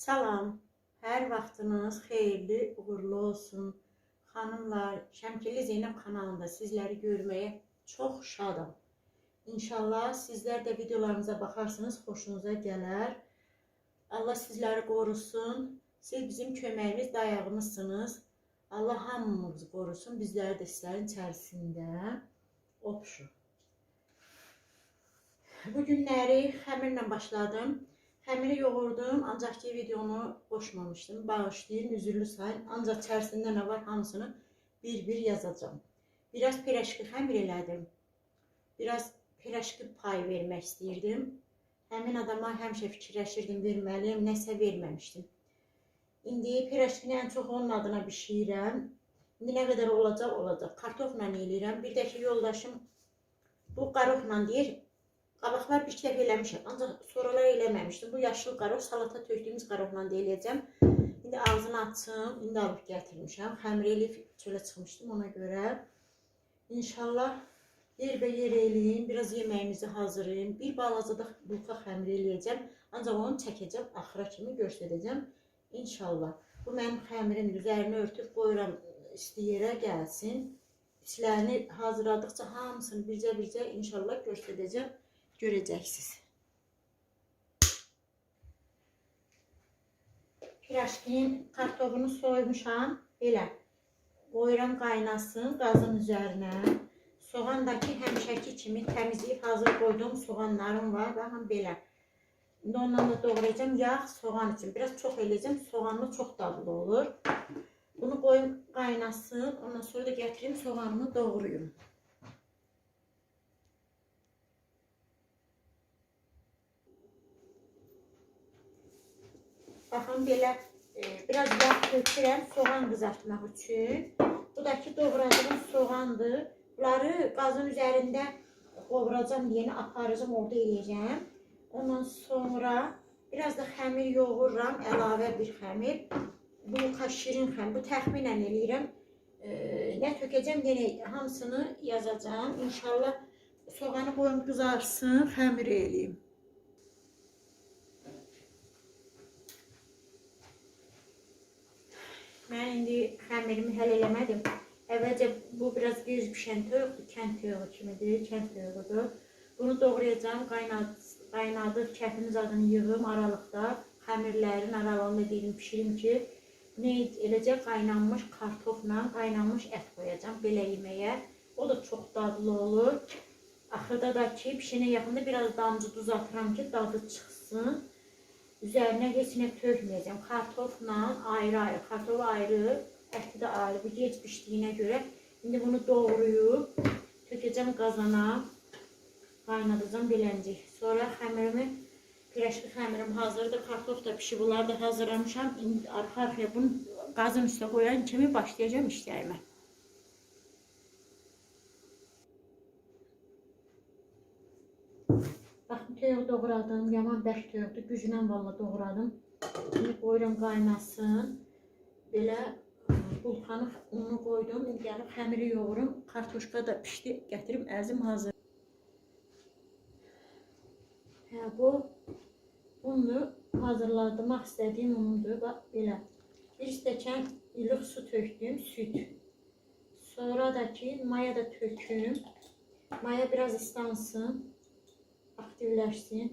Salam, hər vaxtınız xeyirli, uğurlu olsun. Xanımlar, Şəmkirli Zeynəb kanalında sizləri görməyə çox şadam. İnşallah sizlər də videolarımıza baxarsınız, xoşunuza gələr. Allah sizləri qorusun. Siz bizim köməyimiz, dayağımızsınız. Allah hamımızı qorusun. Bizləri də sizlərin içərisində opşu. Bu günləri xəmirlə başladım. Xəmiri yoğurdum, ancaq ki videonu qoşmamışdım. Bağışlayın, üzürlü sayın. Ancaq içərisində nə var hamısını bir-bir yazacağım. Biraz pirəşki xəmir elədim. Biraz pirəşki pay vermək istəyirdim. Həmin adama həmişə fikirləşirdim, verməliyim, nəsə verməmişdim. İndi pirəşkini ən çox onun adına bişirirəm. İndi nə qədər olacaq, olacaq. Kartofla eləyirəm. Bir də ki, yoldaşım bu qaroqla deyir, Qabaqlar bir dəfə eləmişəm, ancaq sonralar eləməmişdim. Bu yaşıl qaroq, salata tökdüyümüz qaroqla da eləyəcəm. İndi ağzını açım, indi alıb gətirmişəm. Xəmir eləyib çölə çıxmışdım ona görə. İnşallah yer və yer eləyim, biraz yeməyimizi hazırlayım. Bir balaca da bulka xəmir eləyəcəm. Ancaq onu çəkəcəm, axıra kimi göstərəcəm. İnşallah. Bu mənim xəmirim üzərini örtüb qoyuram isti yerə gəlsin. İçlərini hazırladıqca hamısını bircə-bircə inşallah göstərəcəm göreceksiniz. Piraşkinin kartofunu soymuşam. Belə. Qoyuram qaynasın qazın üzərinə. Soğandakı həmişəki kimi təmizləyib hazır qoyduğum soğanlarım var. Baxın belə. İndi ondan da doğrayacağım. Yağ soğan için. Biraz çox eləyəcəm. Soğanlı çox dadlı olur. Bunu qoyum qaynasın. Ondan sonra da gətirim soğanımı doğrayım. Baxın belə e, biraz yağ tökürəm soğan qızartmaq üçün. Bu da ki doğradığım soğandır. Bunları qazın üzərində qovuracam deyəni aparacam orada eləyəcəm. Ondan sonra biraz da xəmir yoğururam, əlavə bir xəmir. Bu şirin xəmir, bu təxminən eləyirəm. E, nə tökəcəm yenə hamısını yazacağam. İnşallah soğanı qoyum qızarsın, xəmir eləyim. Mən indi xəmirimi həll eləmədim. Əvvəlcə bu biraz gec bişən toyuqdur, kənd toyuğu kimidir, kənd toyuğudur. Bunu doğrayacağım, qaynad qaynadıb kəfin zadını yığım aralıqda, xəmirlərin aralığında deyim bişirim ki, nə eləcə qaynanmış kartofla, qaynanmış ət qoyacağam belə yeməyə. O da çox dadlı olur. Axırda da ki, bişənə yaxında biraz damcı duz atıram ki, dadı çıxsın. Üzerine heç nə tökməyəcəm. Kartofla ayrı-ayrı, kartofu ayrı, əti də ayrı. Bu gec pişdiyinə görə indi bunu doğrayıb tökəcəm qazana. Qaynadacam beləcək. Sonra xəmirimi pirəşli xəmirim hazırdır. Kartof da pişib, bunları da hazırlamışam. İndi arxa-arxaya bunu qazın üstə qoyan kimi başlayacağam işlərimə. Baxın, toyuq doğradım. Yaman bərk toyuqdur. Güclə valla doğradım. İndi qoyuram qaynasın. Belə e, bulkanı ununu qoydum. İndi gəlib xəmiri yoğurum. Kartoşka da pişdi. Gətirim əzim hazır. Hə, bu undur. Hazırlamaq istədiyim unumdur. Bax, belə. Bir stəkan ilıq su tökdüm. Süt. Sonra da ki, maya da töküm. Maya biraz islansın aktivləşsin.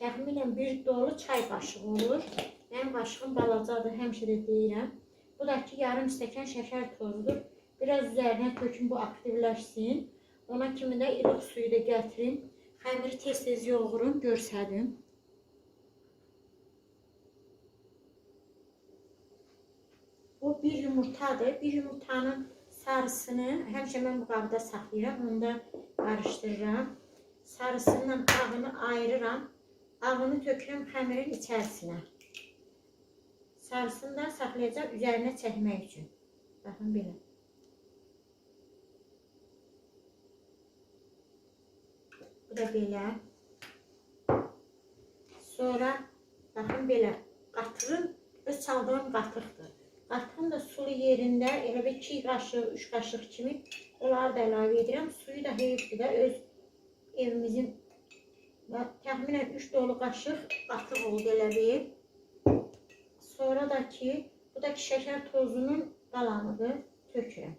Təxminən bir dolu çay qaşığı olur. Mənim qaşığım balacadır, həmişə də deyirəm. Bu da ki, yarım stəkan şəkər tozudur. Biraz üzərinə tökün, bu aktivləşsin. Ona kimi də ilıq suyu da gətirin. Xəmiri tez-tez yoğurun, görsədim. Bu bir yumurtadır. Bir yumurtanın sarısını həmişə mən bu qabda saxlayıram. Onda qarışdırıram. Sarısından ağını ayırıram. Ağını tökürəm xəmirin içərisinə. Sarısını da saxlayacaq üzərinə çəkmək üçün. Baxın belə. Bu da belə. Sonra baxın belə qatırın öz çaldığım qatıqdır. Qatığın da sulu yerində elə bir 2 qaşıq, 3 qaşıq kimi onları da əlavə edirəm. Suyu da heyifdir də öz evimizin təxminən 3 dolu qaşıq qatıq oldu elə bir. Sonra da ki, bu da ki şəkər tozunun qalanıdır, tökürəm.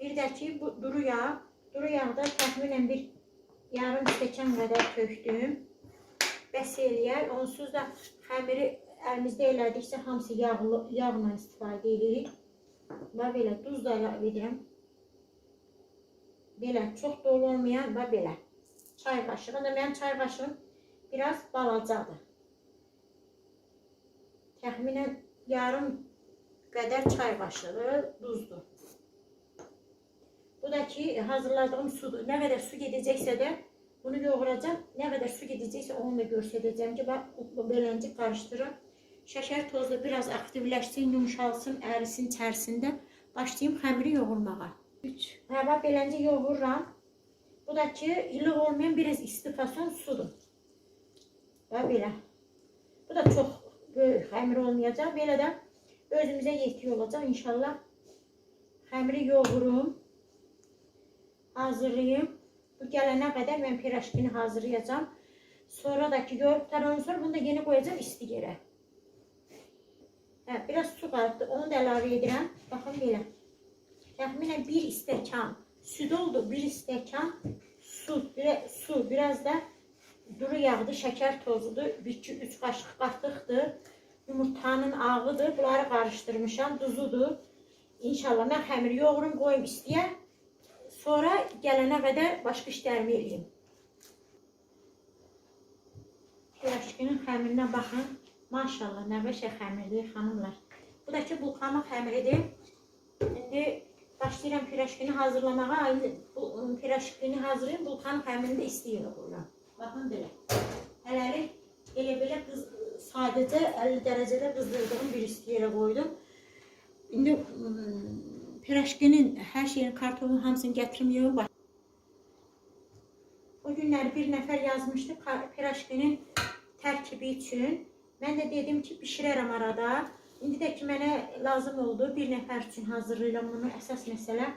Bir də ki, bu duru yağ. Duru yağda təxminən bir yarım stəkan qədər tökdüm. Bəs eləyər. Onsuz da xəmiri əlimizdə elədiksə hamısı yağlı, yağla istifadə edirik. Və belə duz da əlavə edirəm. Belə çox dolu olmayan və belə. Çay qaşığı. Da mənim çay qaşığım biraz balacadır. Təxminən yarım qədər çay qaşığı duzdur. Bu da ki hazırladığım sudur. Nə qədər su gedəcəksə də bunu yoğuracağım. Nə qədər su gedəcəksə onu da göstərəcəm ki, bax bu beləcə qarışdırım. Şəkər tozu biraz aktivləşsin, yumşalsın, ərisin içərisində. Başlayım xəmiri yoğurmağa. 3. Hava beləcə yoğururam. Bu da ki, ilıq olmayan biraz istifason sudur. Və belə. Bu da çox böyük xəmir olmayacaq. Belə də özümüzə yetki olacaq inşallah. Xəmiri yoğurum. Hazırlayım. Bu gələnə qədər mən piraşkini hazırlayacağım. Sonra da ki, yoğurub tarandan sonra bunu da yeni qoyacağım isti. Biraz su qaldı. Onu da əlavə edirəm. Baxın belə. Təxminən 1 stəkan süd oldu. 1 stəkan su, bir, su, biraz da duru yağdı, şəkər tozudur. 1-3 qaşıq qatıqdır. Yumurtanın ağıdır. Bunları qarışdırmışam. Duzudur. İnşallah mən xəmiri yoğurum, qoyum istiyə. Sonra gələnə qədər başqa işlərimi eləyim. Piraşkinin xəmirinə baxın. Maşallah, nə qəşəng xəmirdir, xanımlar. Bu da ki, bulqama xəmiridir. İndi başlayıram piraşkini hazırlamağa. İndi bu piraşkini hazırlayım, bulqanın xəmirini də istəyirəm qoyuram. Baxın belə. Hələlik elə belə qız, sadəcə 50 dərəcədə qızdırdığım bir isti yerə qoydum. İndi ım, piraşkinin hər şeyin, kartonun hamısını gətirim yığıb O günləri bir nəfər yazmışdı piraşkinin tərkibi üçün. Mən də dedim ki, bişirərəm arada. İndi də ki, mənə lazım oldu. Bir nəfər üçün hazırlayıram bunu. Əsas məsələ.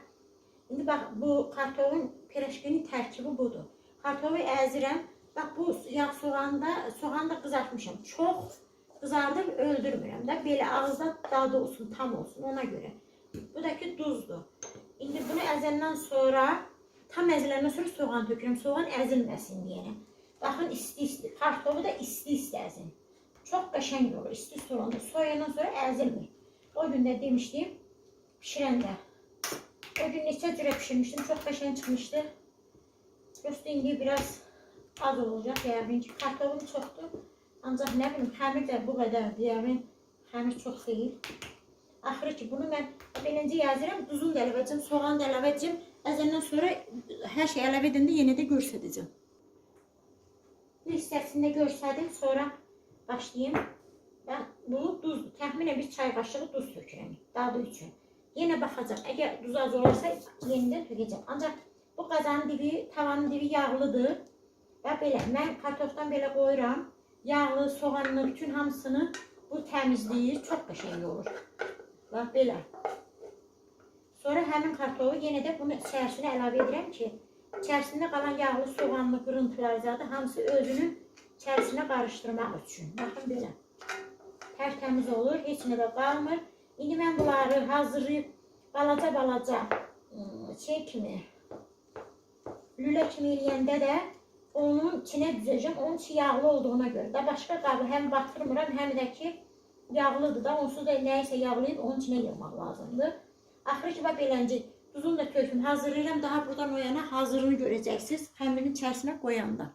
İndi bax, bu kartofun piraşkinin tərkibi budur. Kartofu əzirəm. Bax, bu yağ soğanda, soğanı da qızartmışam. Çox qızardım, öldürmürəm də. Belə ağızda dadı olsun, tam olsun ona görə. Bu da ki, duzdur. İndi bunu əzəndən sonra, tam əziləndən sonra soğan tökürəm. Soğan əzilməsin deyənə. Baxın, isti-isti. Kartofu da isti-isti əzin. Çox qəşəng olur isti soğanda. Soyandan sonra əzilmir. O gün də demişdim, pişirəndə. O gün neçə cürə pişirmişdim, qəşəng çıxmışdı. Prosto indi biraz az olacaq, yəqin ki, kartofum çoxdur. Ancaq nə bilim, xəmir də bu qədərdir, yəqin xəmir çox deyil. Axırı ki, bunu mən beləcə yazıram, duzunu da əlavə edəcəm, soğanı da əlavə edəcəm. Sonra hər şey əlavə edəndə yenə də göstərəcəm. Bu hissəsində göstərdim, sonra başlayayım. Ben bunu duz, təxminən bir çay qaşığı duz tökürəm dadı üçün. Yenə baxacağam. Əgər duz az olarsa yenidən tökəcəm. Ancaq bu qazanın dibi, tavanın dibi yağlıdır. Və belə mən kartofdan belə qoyuram. Yağlı, soğanlı, bütün hamısını bu təmizləyir. Çox qəşəng olur. Bax belə. Sonra həmin kartofu yenə də bunu içərisinə əlavə edirəm ki, içərisində qalan yağlı, soğanlı, qırıntılar zadı hamısı özünün içərisinə qarışdırmaq üçün. Baxın belə. Tərtəmiz olur, heç nə də qalmır. İndi mən bunları hazırlayıb balaca-balaca ım, şey kimi lülə kimi eləyəndə də onun içinə düzəcəm. Onun içi yağlı olduğuna görə də başqa qabı həm batırmıram, həm də ki yağlıdır da. Onsuz da nəyisə yağlayıb onun içinə yığmaq lazımdır. Axırı ki bax beləcə duzunu da töküm hazırlayıram. Daha buradan o yana hazırını görəcəksiniz. Xəmirin içərisinə qoyanda.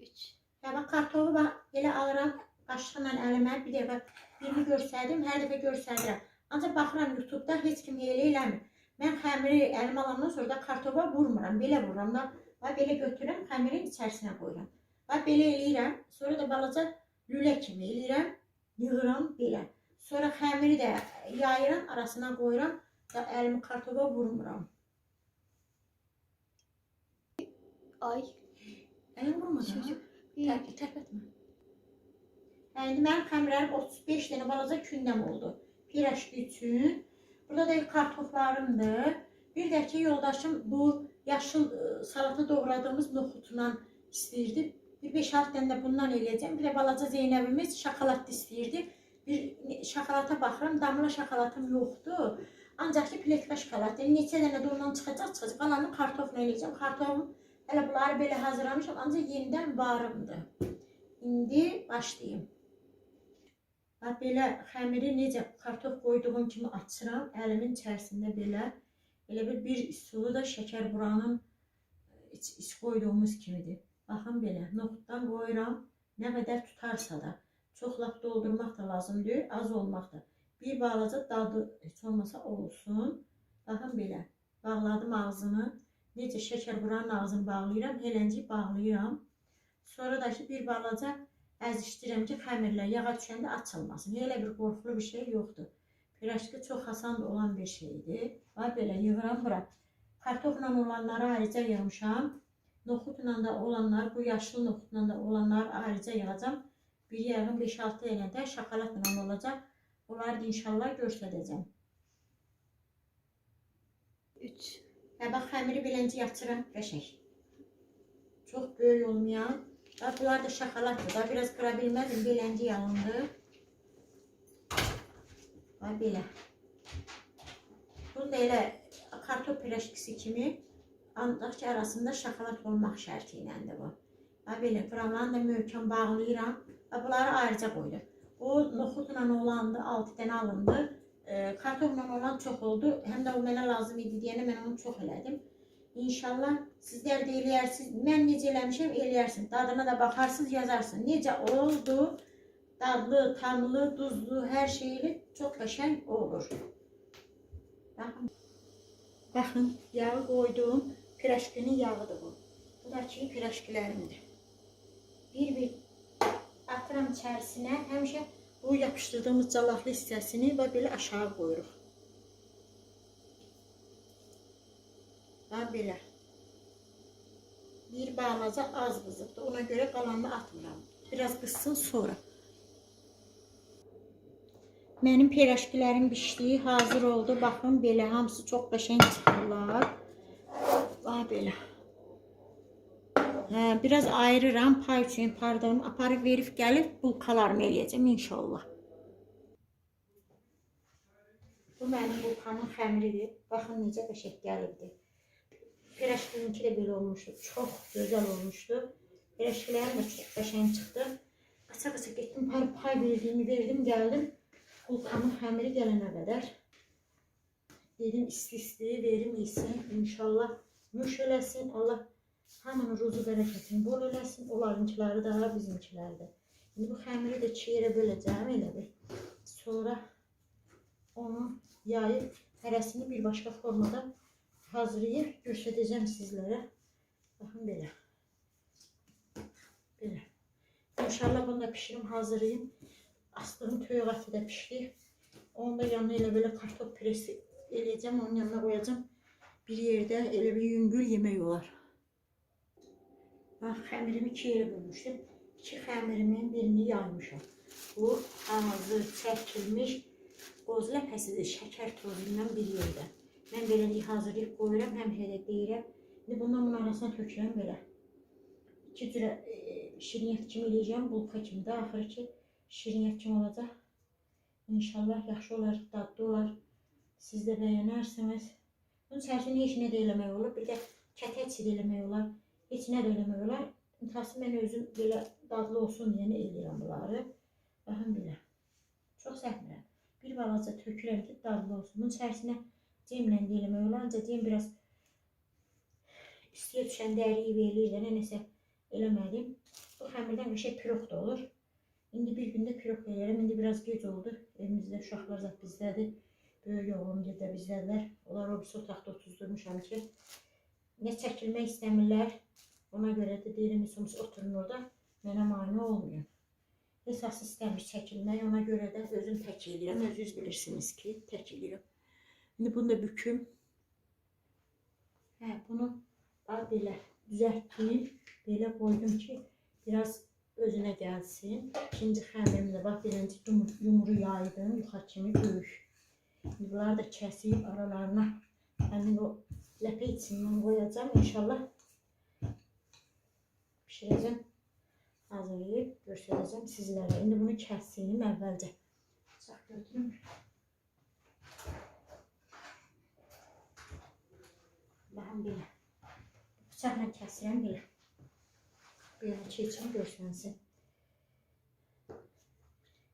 3. Ya bax kartofu bax elə alıram qaşıqla əlimə bir dəfə birini göstərdim, hər dəfə göstərirəm. Ancaq baxıram YouTube-da heç kim elə eləmir. Mən xəmiri əlimə alandan sonra da kartofa vurmuram, belə vururam da. Və belə götürürəm, xəmirin içərisinə qoyuram. Və belə eləyirəm, sonra da balaca lülə kimi eləyirəm, yığıram belə. Sonra xəmiri də yayıram, arasına qoyuram və əlimi kartofa vurmuram. Ay. Əlim vurmadan. Çocuk. Tərk, tərpətmə. Hə, indi mənim xəmirlərim 35 dənə balaca kündəm oldu. Piraşki üçün. Burada da kartoflarımdır. Bir də ki, yoldaşım bu yaşıl ı, salata doğradığımız noxudla istəyirdi. Bir 5-6 dənə də bundan eləyəcəm. Bir də balaca Zeynəbimiz şokoladlı istəyirdi. Bir şokolata baxıram, damla şokolatım yoxdur. Ancaq ki pletka şokolad. Yəni neçə dənə də ondan çıxacaq, çıxacaq. Qalanını kartofla eləyəcəm. Kartofum hələ bunları belə hazırlamışam, ancaq yenidən varımdır. İndi başlayım. Bax belə xəmiri necə kartof qoyduğum kimi açıram, əlimin içərisində belə elə bir bir sulu da şəkər buranın iç, iç qoyduğumuz kimidir. Baxın belə, noxuddan qoyuram, nə qədər tutarsa da. Çox lap doldurmaq da lazım deyil, az olmaq da. Bir balaca dadı heç olmasa olsun. Baxın belə, bağladım ağzını. Necə şəkər buranın ağzını bağlayıram, eləncik bağlayıram. Sonra da ki bir balaca əzişdirirəm ki, xəmirlər yağa düşəndə açılmasın. Elə bir qorxulu bir şey yoxdur. Pirajki çox asan olan bir şeydir. Bax belə yığıram bura. Kartofla olanları ayrıca yığmışam. Noxudla da olanlar, bu yaşıl noxudla da olanlar ayrıca yığacam. Bir yığın 5-6 dənə də şokoladla olacaq. Onları inşallah göstərəcəm. 3 Və bax xəmiri beləcə yatırım qəşəng. Çox böyük olmayan. Bax bunlar da şokoladdır. Da biraz qıra bilmədim, beləcə yalındı. Bax belə. Bu da elə kartof pirajkisi kimi ancaq ki arasında şokolad olmaq şərti iləndir bu. Bax belə qramlarını da möhkəm bağlayıram. Və bunları ayrıca qoydum. O noxudla olandı, 6 dənə alındı. E, kartofla olan çox oldu. Həm də o mənə lazım idi deyənə mən onu çox elədim. İnşallah sizlər də eləyərsiniz. Mən necə eləmişəm eləyərsiniz. Dadına da baxarsınız, yazarsınız. Necə oldu? Dadlı, tamlı, duzlu, hər şeyli çox qəşəng olur. Baxın. Baxın, yağı qoydum. Pirajkinin yağıdır bu. Bu da ki pirajkilərimdir. Bir-bir atıram içərisinə. Həmişə bu yapışdırdığımız calaqlı hissəsini və belə aşağı qoyuruq. Və belə. Bir balaca az qızıbdır. Ona görə qalanını atmıram. Biraz qızsın sonra. Mənim pirajkilərim bişdi, hazır oldu. Baxın belə hamısı çox qəşəng çıxırlar. Və belə. Hə, biraz ayırıram pay üçün, pardon, aparıb verib gəlib bulkalarımı eləyəcəm inşallah. Bu mənim bulkamın xəmiridir. Baxın necə qəşəng gəlibdi. Pirajkininki də belə olmuşdu. Çox gözəl olmuşdu. Pirajkilərim də çox qəşəng çıxdı. Qaça-qaça getdim, pay, pay verdiyimi verdim, gəldim. Bulkamın xəmiri gələnə qədər. Dedim isti-isti verim yesin. İnşallah müş eləsin. Allah hamının ruzu bərəkətini bol eləsin. Onlarınkiləri də, bizimkiləri də. İndi bu xəmiri də iki yerə böləcəm elə bir. Sonra onu yayıb hərəsini bir başqa formada hazırlayıb göstərəcəm sizlərə. Baxın belə. Belə. İnşallah bunu da pişirim, hazırlayayım. Astığım toyuq əti də pişdi. Onu da yanına elə belə kartof püresi eləyəcəm, onun yanına qoyacağım. Bir yerdə elə bir yüngül yemək olar. Bax, xəmirimi iki yerə bölmüşdüm. İki xəmirimin birini yaymışam. Bu hazır çəkilmiş qoz ləpəsidir, şəkər tozu ilə bir yerdə. Mən belə hazırlayıb qoyuram, həmişə də deyirəm. İndi bundan bunun arasına tökürəm belə. İki cürə e, şirniyyat kimi eləyəcəm, bulka kimi də axırı ki şirniyyat kimi olacaq. İnşallah yaxşı olar, dadlı olar. Siz də bəyənərsiniz. Bunun içərisində heç nə də eləmək olur. Bir də kətəç də eləmək olar. Eləmək olar. İntihası mən özüm belə dadlı olsun deyə eləyirəm bunları. Baxın belə. Çox səhmirəm. Bir balaca tökürəm ki, dadlı olsun. Bunun içərisinə cemlə eləmək olar. Ancaq cem biraz istiyə düşəndə əriyib eləyir də, nə nəsə eləmədim. Bu xəmirdən bir şey piroq da olur. İndi bir gündə piroq eləyirəm. İndi biraz gec oldu. Evimizdə uşaqlar zət bizdədir. Böyük oğlum gedə bizdədirlər. Onlar o birisi otaqda otuzdurmuşam ki, nə çəkilmək istəmirlər. Ona görə də deyirəm, olmasa oturun orada. Mənə mane olmuyor. Əsas istəmir çəkilmək. Ona görə də özüm tək eləyirəm. Özünüz bilirsiniz ki, tək eləyirəm. İndi bunu da büküm. Hə, bunu bax belə düzəltdim. Belə qoydum ki, biraz özünə gəlsin. İkinci xəmirim də bax beləncə yumru, yumru yaydım. Yuxarı kimi böyük. Bunları da kəsib aralarına həmin o ləpə içindən qoyacağım. İnşallah pişirəcəm. Hazırlayıb göstərəcəm sizlərə. İndi bunu kəsdim əvvəlcə. Bıçaq götürüm. Baxın belə. Bıçaqla kəsirəm belə. Belə keçim görsənsin.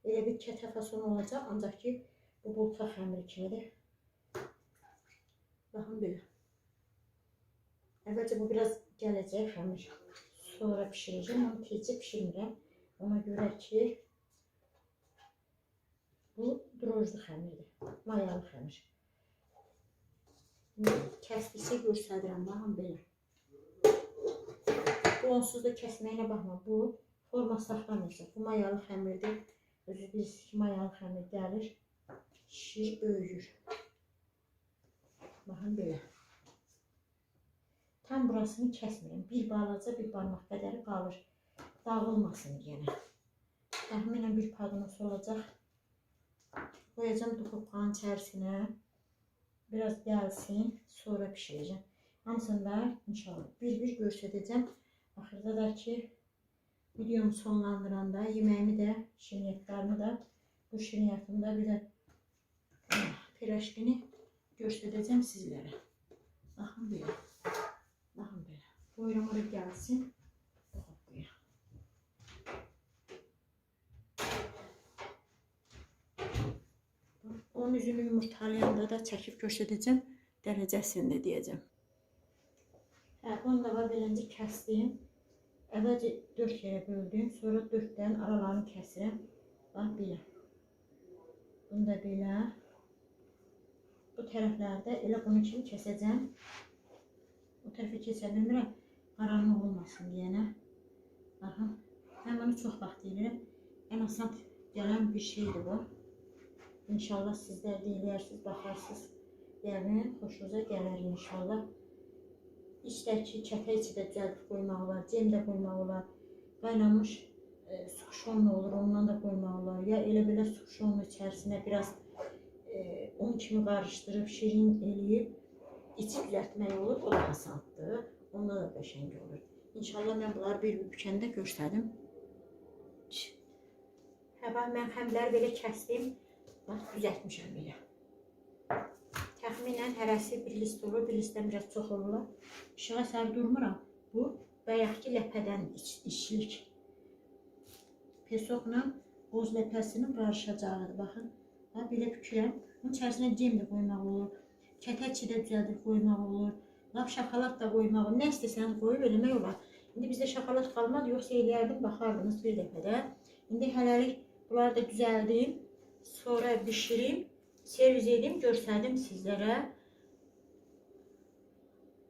Elə bir kətə fason olacaq, ancaq ki bu bulka xəmiri kimidir. Baxın belə. Əvvəlcə bu biraz gələcək xəmir. Sonra bişirəcəm, onu tezcə bişirmirəm. Ona görə ki bu drojlu xəmirdir, mayalı xəmir. Kəsdikcə göstərirəm, baxın belə. Bu onsuz da kəsməyinə baxma, bu forma saxlamayacaq. Bu mayalı xəmirdir. Özü bilirsiniz ki, mayalı xəmir gəlir, şişir, böyüyür. Baxın belə. Tam burasını kəsmirəm. Bir balaca bir barmaq qədəri qalır. Dağılmasın yenə. Təxminən bir padnos olacaq. Qoyacağım duxovkanın içərisinə. Biraz gəlsin, sonra bişirəcəm. Hamısını da inşallah bir-bir göstərəcəm. Axırda da ki videomu sonlandıranda yeməyimi də, şirniyyatlarımı da, bu şirniyyatımı da bir də eh, pirajkini göstərəcəm sizlərə. Baxın belə. Baxın belə. Buyurun ora gəlsin. Baxın belə. Onun üzünü yumurtalayanda da çəkib göstərəcəm. Dərəcəsini də deyəcəm. Hə, bunu da var beləcə kəsdim. Əvvəlcə 4 yerə böldüm, sonra 4 dən aralarını kəsirəm. Bax belə. Bunu da belə. Bu tərəflərdə elə bunun kimi kəsəcəm. O tərəfə keçə bilmirəm. Qaranlıq olmasın deyənə. Baxın. Mən bunu çox vaxt deyirəm. Ən asan gələn bir şeydir bu. İnşallah sizlər də eləyərsiniz, baxarsınız. Yəni xoşunuza gələr inşallah. İçdəki kətə içi də düzəldib qoymaq olar, cem də qoymaq olar. Qaynanmış e, sukuşon olur, ondan da qoymaq olar. Ya elə belə sukuşonun içərisinə biraz e, un kimi qarışdırıb, şirin eləyib içi düzəltmək olur. O da asandır. Onda da qəşəng olur. İnşallah mən bunları bir-bir bükəndə göstərdim. Hə, bax, mən xəmləri belə kəsdim. Bax, düzəltmişəm belə. Təxminən hərəsi bir list olur, bir listdən biraz çox olur. İşığa sər durmuram. Bu bayaqki ləpədən iç, içlik. Pesokla boz ləpəsinin qarışacağıdır. Baxın. Ha, belə bükürəm. Bunun içərisinə cem də qoymaq olur. Kətəçi də düzəldib qoymaq olur. Lap şokolad da qoymaq olur. Nə istəsən qoyub eləmək olar. İndi bizdə şokolad qalmadı, yoxsa eləyərdim, baxardınız bir dəfədə. İndi hələlik bunları da düzəldim. Sonra bişirim, servis edim, göstərdim sizlərə.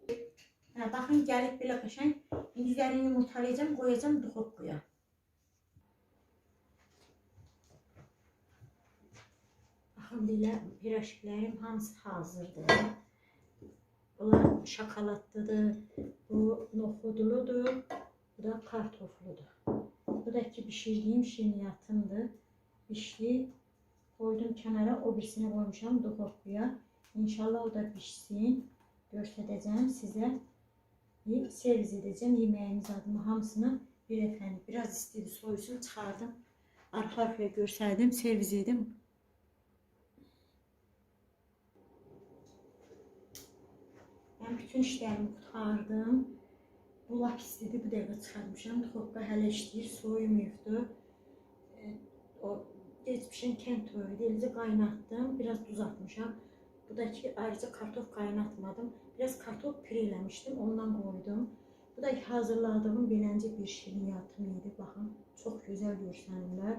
Hə, baxın, gəlib belə qəşəng. İndi üzərini yumurtalayacağam, qoyacağam duxovkaya. Baxın, belə pirajkilərim hamısı hazırdır. Bunlar şokoladlıdır, bu noxudludur, bu da kartofludur. Bu da ki bişirdiyim şirniyyatımdır. Bişdi, koydum kənara, o birisini qoymuşam duxovkaya. İnşallah o da pişsin. Göstərəcəm sizə. Servis edəcəm yeməyimiz adını hamısını bir efendim. Biraz istedi soyusun çıxardım. Arxa arkaya göstərdim, servis edim. Mən bütün işlərimi qurtardım. Bu lap istedi, bu dəqiqə çıxarmışam. Duxovka hələ işləyir, soyumayıbdı. E, O geçmişin kent toyuydu. Eləcə qaynatdım. Biraz duz atmışam. Bu da ki ayrıca kartof qaynatmadım. Biraz kartof püre eləmişdim. Ondan qoydum. Bu da ki hazırladığım beləncə bir şirniyyatım idi. Baxın, çox gözəl görsənirlər.